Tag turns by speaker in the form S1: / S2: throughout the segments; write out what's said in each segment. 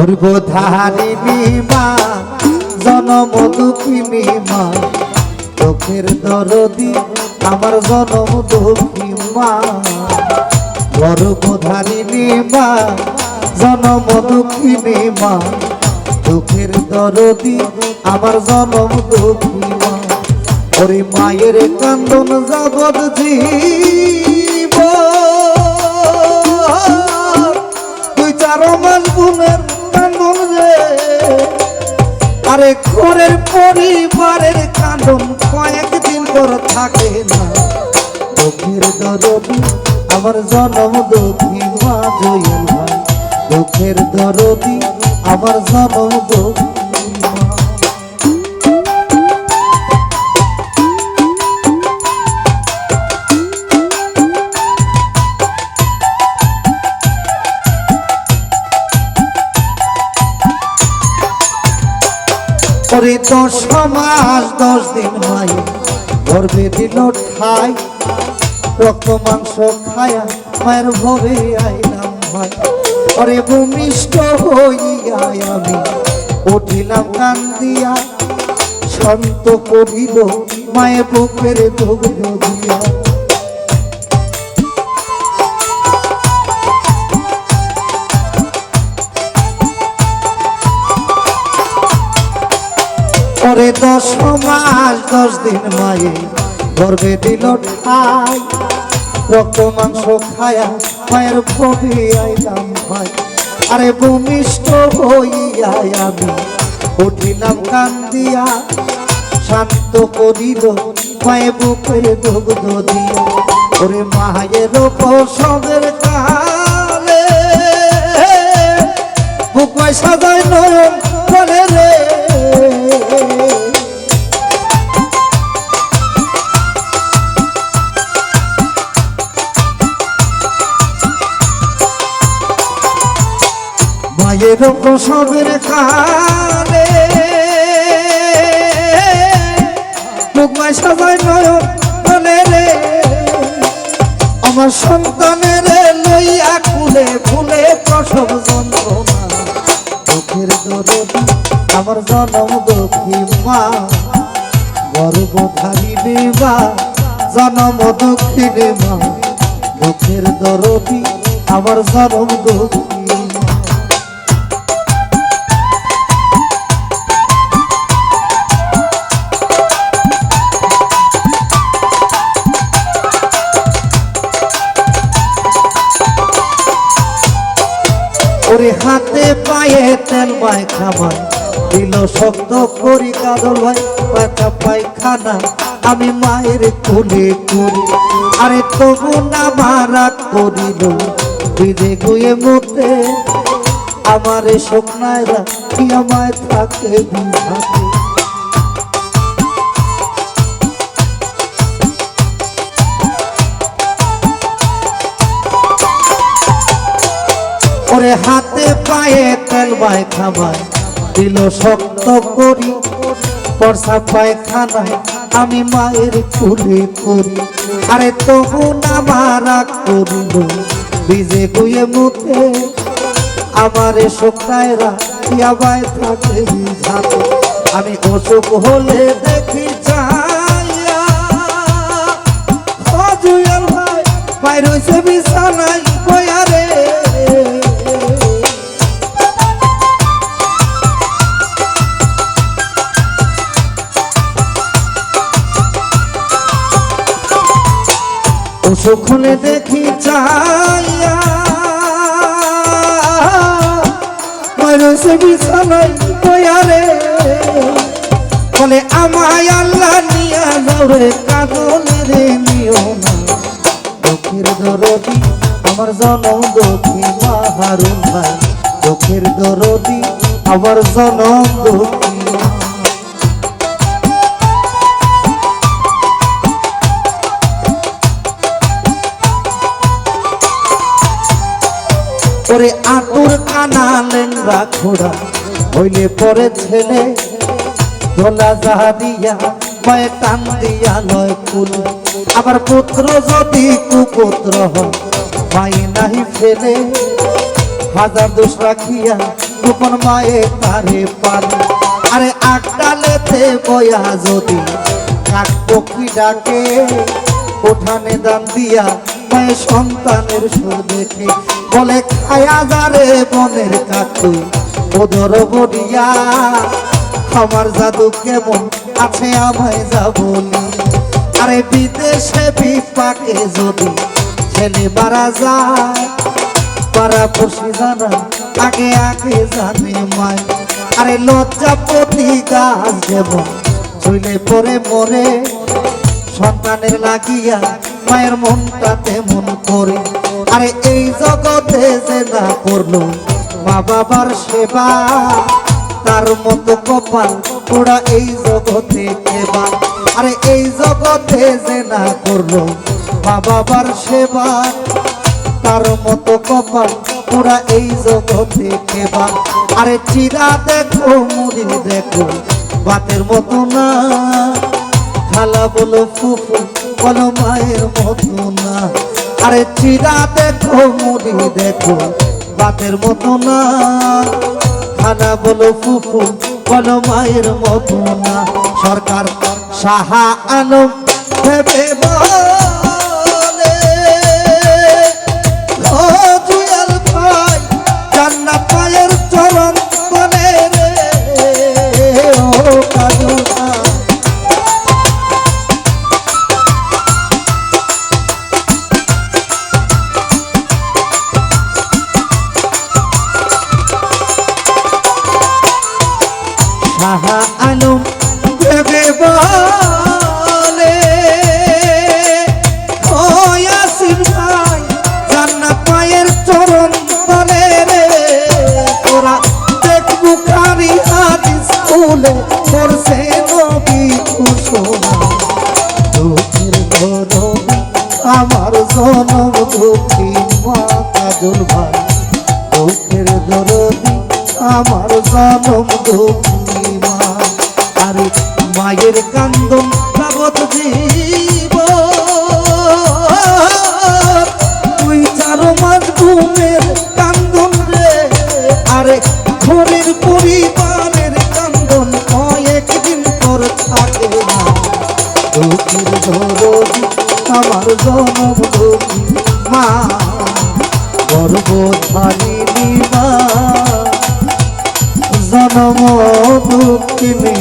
S1: গর্ভধারিণী মা, জনম দুঃখিনী মা চোখের দরদি আমার জনম দুঃখী মা। গর্ভধারিণী মা, জনম দুঃখিনী মা চোখের দরদি আমার জনম দুঃখী মা। ওরে মায়ের কান্দন জগৎ জীব। তুই চার মাস গুণের আরে ঘরের পরিবারের কয়েক কয়েকদিন পর থাকে না। দুঃখের দরদি আমার জনম দুঃখী মা জয়েল ভাই। দুঃখের দরদি আমার জনম দুঃখী ওরে দশ মাস দশ দিন মাই গর্বে দিল ঠাই, রক্ত, মাংস খায়া মায়ের ভরে আইলাম ভাই ওরে ভূমিষ্ঠ হইয়া আমি উঠিলাম কান্দিয়া, শান্ত করিল মায়ের বুকের দুগ্ধ দিয়া। পরে দশ মাস, দশ দিন মায়ে গর্বে দিল ঠাই। রক্ত, মাংস খায়া মায়ের ভবি আইলাম ভাই। আরে ভূমিষ্ঠ হইয়া আমি উঠিলাম কান্দিয়া, শান্ত করিল মায়ে বুকের দুগ্ধ দিয়া। ওরে মায়ের প্রসবের কালে বুক সাজায় নয়ন মায়ের প্রসবের কালে। মুখমায় সবাই নয়ন রে। আমার সন্তানের লইয়া কুলে ফুলে প্রসব যন্ত্রণা। দুঃখের দরদি আমার জনম দুঃখী মা। গর্ভধারিণী মা জনম দুঃখিনী মা দুঃখের দরদি আমার জনম দুঃখী ওরে হাতে পায়ে তেল মায় খামার দিল শক্ত করি কাদর ভাই পাতা পায়খানা। আমি মায়ের কোলে করি। আরে তবু না মারা করিল, বিদে গুয়ে মতে আমারে স্বপ্নায়রা কি আমায় থাকে বিধাতে? ওরে হাতে পায়ে তেল বাই খাবায় দিল শক্ত করি, পরসা পায়খানায় আমি মায়ের কুলে করি। আরে তবু না মারা করিল বিজে গুয়ে মুতে আমারে শোকায়রা ইয়াবায় থাকে আমি অসুখ হলে দেখি চাইয়া ভাই রয়েছে বিছানায়। সুখনে দেখি বলে, আমায় আল্লাহ নিয়া যাবে কাদলে রে নিও দরদি, আমার জনম দুঃখী মাহারুন ভাই। দুঃখের দরদি, আমার জনম ওরে আতুর কানা লেংরা খোড়া হইলে পরে ছেলে। দোলা যাহা দিয়া মায়ে টান দিয়া লয় কুল। আবার পুত্র যদি কুপুত্র হয়, মাই নাহি ফেলে। হাজার দোষ রাখিয়া গোপন মায়ে তারে পারে আরে আকডালেতে বয়া যদি কাক পক্ষী ডাকে, উঠানে দান দিয়া মায়ের সন্তানের সুর দেখে। বলে খায়া যারে বনের কাকু ওদর বড়িয়া আমার জাদু কেমন আছে আমায় যা বলি। আরে বিদেশে বিপাকে যদি ছেলে মারা যায়, পাড়া পড়শি জানা আগে আগে জানে মায়। আরে লজ্জা লজ্জাপতি গাছ যেমন চইলে পরে মরে, সন্তানের লাগিয়া মায়ের মনটা তেমন করে। আরে এই জগতে যে না করল মা বাবার সেবা, তার মতো কপাল ওরা এই জগতে কেবা আরে এই জগতে যে না করল মা বাবার সেবা, তার মতো কপাল পুরা এই জগতে কেবা আরে চিরা দেখো, মুড়ি দেখো, বাতের মতো না। খালা বলো ফুফু, বলো মায়ের মতো না। আরে চিরা দেখো, মুড়ি দেখো বাতের মতো না। খানা বলো ফুফু, বলো মায়ের মতো না। সরকার সাহা আলম ভেবে বলে। সাহা আলম দেবে বলে ও ইয়াসিন ভাই জান্নাত মায়ের চরণ বলে রে, তোরা দেখ বুখারি হাদিস স্কুলে পড়ছে নবী কুসুমা দুঃখের গরম আমার জনম দুঃখী মা কাজল ভাই, দুঃখের দরদি আমার জনম দুঃখী মায়ের কান্দন যাবত জীব। তুই চার মাস ঘুমের কান্দন রে, আরে ঘরের পরিবারের কান্দন কয়েকদিন পর থাকে না। দুঃখের ধরদি আমার জনম মা, গর্ভধারিণী মা। জনম দুঃখিনী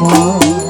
S1: মা।